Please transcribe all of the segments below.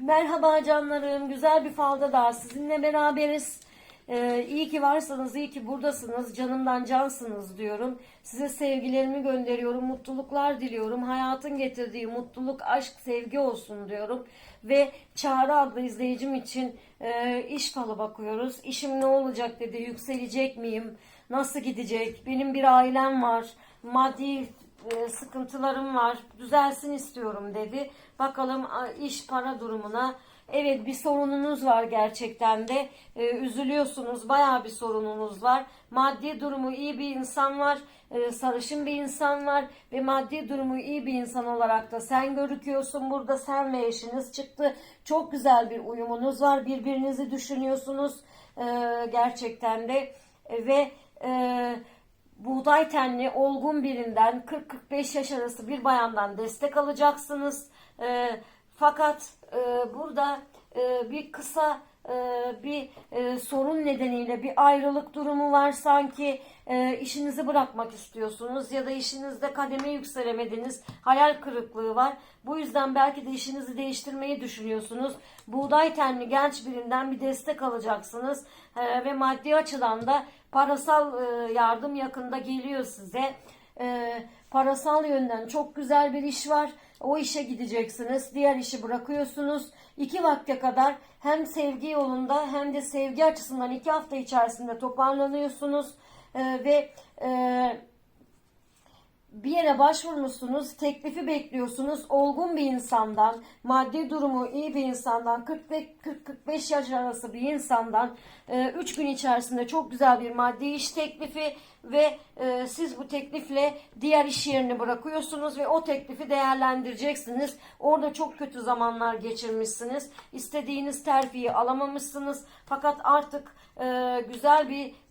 Merhaba canlarım. Güzel bir falda daha sizinle beraberiz. Ee, iyi ki varsınız, iyi ki buradasınız. Canımdan cansınız diyorum. Size sevgilerimi gönderiyorum. Mutluluklar diliyorum. Hayatın getirdiği mutluluk, aşk, sevgi olsun diyorum. Ve Çağrı adlı izleyicim için e, iş falı bakıyoruz. İşim ne olacak dedi. Yükselecek miyim? Nasıl gidecek? Benim bir ailem var. Maddi e, sıkıntılarım var. Düzelsin istiyorum dedi. Bakalım iş para durumuna. Evet bir sorununuz var gerçekten de. E, üzülüyorsunuz. Bayağı bir sorununuz var. Maddi durumu iyi bir insan var. E, sarışın bir insan var. Ve maddi durumu iyi bir insan olarak da sen görüküyorsun. Burada sen ve eşiniz çıktı. Çok güzel bir uyumunuz var. Birbirinizi düşünüyorsunuz. E, gerçekten de. E, ve e, buğday tenli olgun birinden 40-45 yaş arası bir bayandan destek alacaksınız. E, fakat e, burada e, bir kısa bir e, sorun nedeniyle bir ayrılık durumu var sanki e, işinizi bırakmak istiyorsunuz ya da işinizde kademe yükselemediniz hayal kırıklığı var. Bu yüzden belki de işinizi değiştirmeyi düşünüyorsunuz. Buğday tenli genç birinden bir destek alacaksınız E, ve maddi açıdan da parasal e, yardım yakında geliyor size. E, parasal yönden çok güzel bir iş var. O işe gideceksiniz. Diğer işi bırakıyorsunuz. İki vakte kadar hem sevgi yolunda hem de sevgi açısından iki hafta içerisinde toparlanıyorsunuz. E, ve e, bir yere başvurmuşsunuz, teklifi bekliyorsunuz. Olgun bir insandan, maddi durumu iyi bir insandan, 40-45 yaş arası bir insandan 3 gün içerisinde çok güzel bir maddi iş teklifi ve e, siz bu teklifle diğer iş yerini bırakıyorsunuz ve o teklifi değerlendireceksiniz. Orada çok kötü zamanlar geçirmişsiniz. İstediğiniz terfiyi alamamışsınız. Fakat artık e, güzel bir e,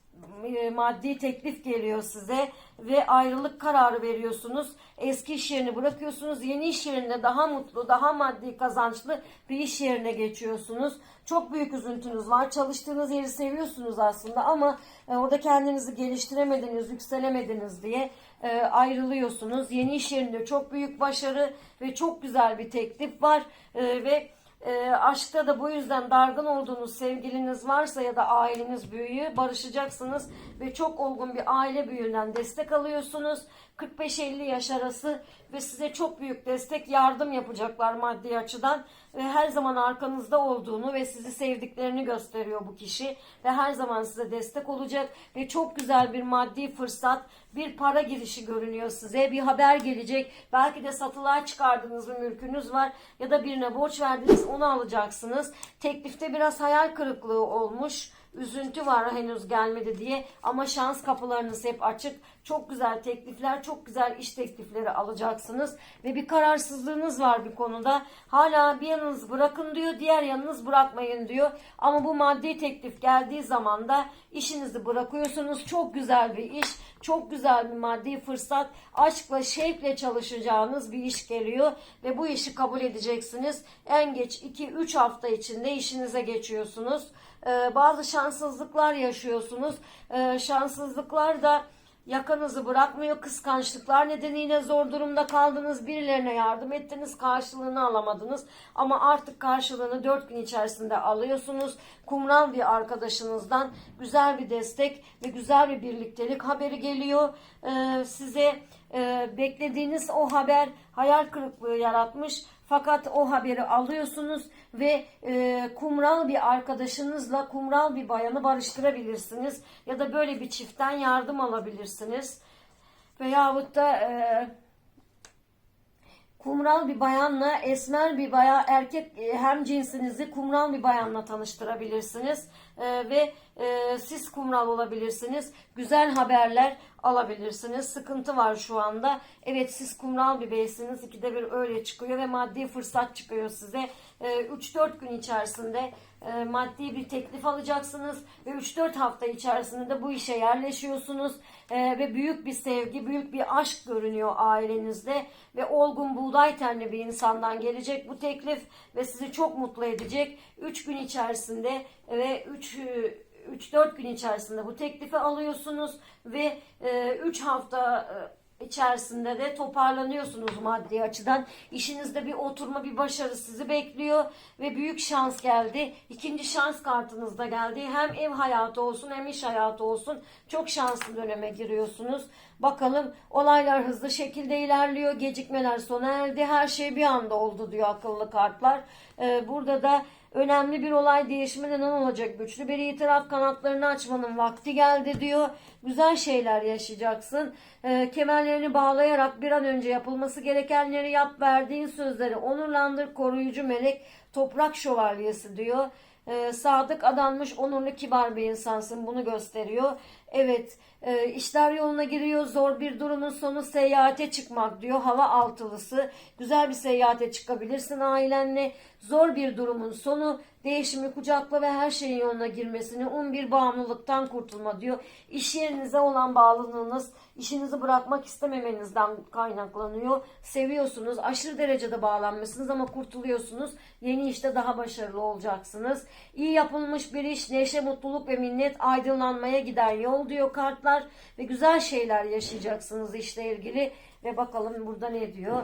maddi teklif geliyor size ve ayrılık kararı veriyorsunuz. Eski iş yerini bırakıyorsunuz. Yeni iş yerinde daha mutlu, daha maddi kazançlı bir iş yerine geçiyorsunuz. Çok büyük üzüntünüz var. Çalıştığınız yeri seviyorsunuz aslında ama e, orada kendinizi geliştiremediniz, yükselemediniz diye e, ayrılıyorsunuz. Yeni iş yerinde çok büyük başarı ve çok güzel bir teklif var ve e, aşkta da bu yüzden dargın olduğunuz sevgiliniz varsa ya da aileniz büyüğü barışacaksınız ve çok olgun bir aile büyüğünden destek alıyorsunuz. 45-50 yaş arası ve size çok büyük destek yardım yapacaklar maddi açıdan ve her zaman arkanızda olduğunu ve sizi sevdiklerini gösteriyor bu kişi. Ve her zaman size destek olacak. Ve çok güzel bir maddi fırsat bir para girişi görünüyor size. Bir haber gelecek. Belki de satılığa çıkardığınız bir mülkünüz var ya da birine borç verdiniz onu alacaksınız. Teklifte biraz hayal kırıklığı olmuş üzüntü var henüz gelmedi diye ama şans kapılarınız hep açık. Çok güzel teklifler, çok güzel iş teklifleri alacaksınız ve bir kararsızlığınız var bir konuda. Hala bir yanınız bırakın diyor, diğer yanınız bırakmayın diyor. Ama bu maddi teklif geldiği zaman da işinizi bırakıyorsunuz. Çok güzel bir iş, çok güzel bir maddi fırsat, aşkla, şevkle çalışacağınız bir iş geliyor ve bu işi kabul edeceksiniz. En geç 2-3 hafta içinde işinize geçiyorsunuz. Ee, bazı şanssızlıklar yaşıyorsunuz. Ee, şanssızlıklar da yakanızı bırakmıyor. Kıskançlıklar nedeniyle zor durumda kaldınız. Birilerine yardım ettiniz. Karşılığını alamadınız. Ama artık karşılığını 4 gün içerisinde alıyorsunuz. Kumral bir arkadaşınızdan güzel bir destek ve güzel bir birliktelik haberi geliyor. Ee, size e, beklediğiniz o haber hayal kırıklığı yaratmış. Fakat o haberi alıyorsunuz ve e, kumral bir arkadaşınızla kumral bir bayanı barıştırabilirsiniz. Ya da böyle bir çiftten yardım alabilirsiniz. Veyahut da e, kumral bir bayanla esmer bir bayan erkek e, hem cinsinizi kumral bir bayanla tanıştırabilirsiniz. E, ve e, siz kumral olabilirsiniz. Güzel haberler alabilirsiniz. Sıkıntı var şu anda. Evet siz kumral bir beysiniz. İkide bir öyle çıkıyor ve maddi fırsat çıkıyor size 3-4 gün içerisinde e, maddi bir teklif alacaksınız ve 3-4 hafta içerisinde de bu işe yerleşiyorsunuz e, ve büyük bir sevgi, büyük bir aşk görünüyor ailenizde ve olgun buğday tenli bir insandan gelecek bu teklif ve sizi çok mutlu edecek. 3 gün içerisinde ve 3 3-4 gün içerisinde bu teklifi alıyorsunuz ve 3 hafta içerisinde de toparlanıyorsunuz maddi açıdan. İşinizde bir oturma, bir başarı sizi bekliyor ve büyük şans geldi. İkinci şans kartınız da geldi. Hem ev hayatı olsun hem iş hayatı olsun. Çok şanslı döneme giriyorsunuz. Bakalım olaylar hızlı şekilde ilerliyor. Gecikmeler sona erdi. Her şey bir anda oldu diyor akıllı kartlar. Ee, burada da Önemli bir olay değişimi neden olacak. Güçlü bir itiraf kanatlarını açmanın vakti geldi diyor. Güzel şeyler yaşayacaksın. Ee, kemerlerini bağlayarak bir an önce yapılması gerekenleri yap. Verdiğin sözleri onurlandır. Koruyucu melek toprak şövalyesi diyor. Ee, sadık adanmış, onurlu, kibar bir insansın. Bunu gösteriyor. Evet, e, işler yoluna giriyor. Zor bir durumun sonu seyahate çıkmak diyor. Hava altılısı. Güzel bir seyahate çıkabilirsin ailenle. Zor bir durumun sonu değişimi kucakla ve her şeyin yoluna girmesini, um bir bağımlılıktan kurtulma diyor. İş yerinize olan bağlılığınız, işinizi bırakmak istememenizden kaynaklanıyor. Seviyorsunuz, aşırı derecede bağlanmışsınız ama kurtuluyorsunuz. Yeni işte daha başarılı olacaksınız. İyi yapılmış bir iş, neşe, mutluluk ve minnet aydınlanmaya giden yol diyor kartlar. Ve güzel şeyler yaşayacaksınız işle ilgili. Ve bakalım burada ne diyor.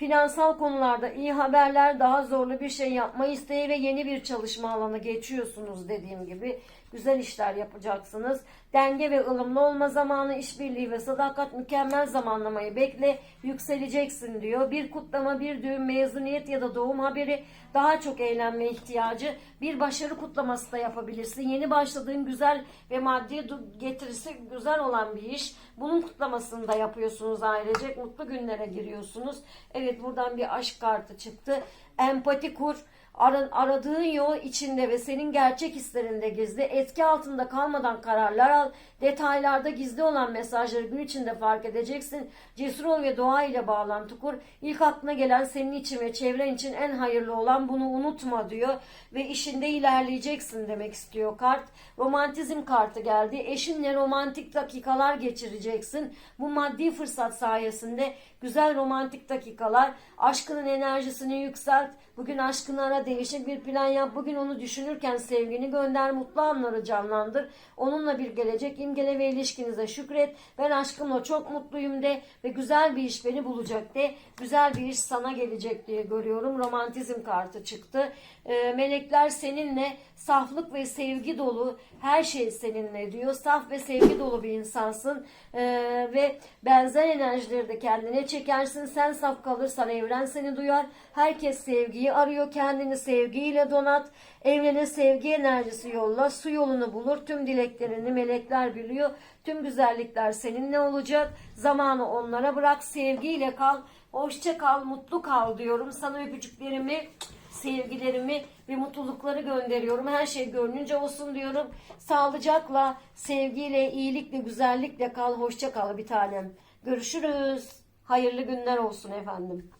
Finansal konularda iyi haberler, daha zorlu bir şey yapma isteği ve yeni bir çalışma alanı geçiyorsunuz dediğim gibi. Güzel işler yapacaksınız. Denge ve ılımlı olma zamanı, işbirliği ve sadakat mükemmel zamanlamayı bekle. Yükseleceksin diyor. Bir kutlama, bir düğün, mezuniyet ya da doğum haberi, daha çok eğlenme ihtiyacı, bir başarı kutlaması da yapabilirsin. Yeni başladığın güzel ve maddi getirisi güzel olan bir iş. Bunun kutlamasını da yapıyorsunuz ailecek. Mutlu günlere giriyorsunuz. Evet buradan bir aşk kartı çıktı. Empati kur. Ara- aradığın yol içinde ve senin gerçek hislerinde gizli. Etki altında kalmadan kararlar al. Detaylarda gizli olan mesajları gün içinde fark edeceksin. Cesur ol ve doğa ile bağlantı kur. İlk aklına gelen senin için ve çevren için en hayırlı olan bunu unutma diyor. Ve işinde ilerleyeceksin demek istiyor kart. Romantizm kartı geldi. Eşinle romantik dakikalar geçireceksin. Bu maddi fırsat sayesinde güzel romantik dakikalar. Aşkının enerjisini yükselt. Bugün aşkını ara değişik bir plan yap. Bugün onu düşünürken sevgini gönder. Mutlu anları canlandır. Onunla bir gelecek imgele ve ilişkinize şükret. Ben aşkımla çok mutluyum de ve güzel bir iş beni bulacak de. Güzel bir iş sana gelecek diye görüyorum. Romantizm kartı çıktı. Ee, melekler seninle saflık ve sevgi dolu her şey seninle diyor. Saf ve sevgi dolu bir insansın Ee, ve benzer enerjileri de kendine çekersin. Sen saf kalırsan evren seni duyar. Herkes sevgiyi arıyor. Kendini sevgiyle donat. Evrene sevgi enerjisi yolla. Su yolunu bulur. Tüm dileklerini melekler biliyor. Tüm güzellikler seninle olacak. Zamanı onlara bırak. Sevgiyle kal. Hoşça kal. Mutlu kal diyorum. Sana öpücüklerimi sevgilerimi ve mutlulukları gönderiyorum. Her şey gönlünce olsun diyorum. Sağlıcakla, sevgiyle, iyilikle, güzellikle kal. Hoşça kal bir tanem. Görüşürüz. Hayırlı günler olsun efendim.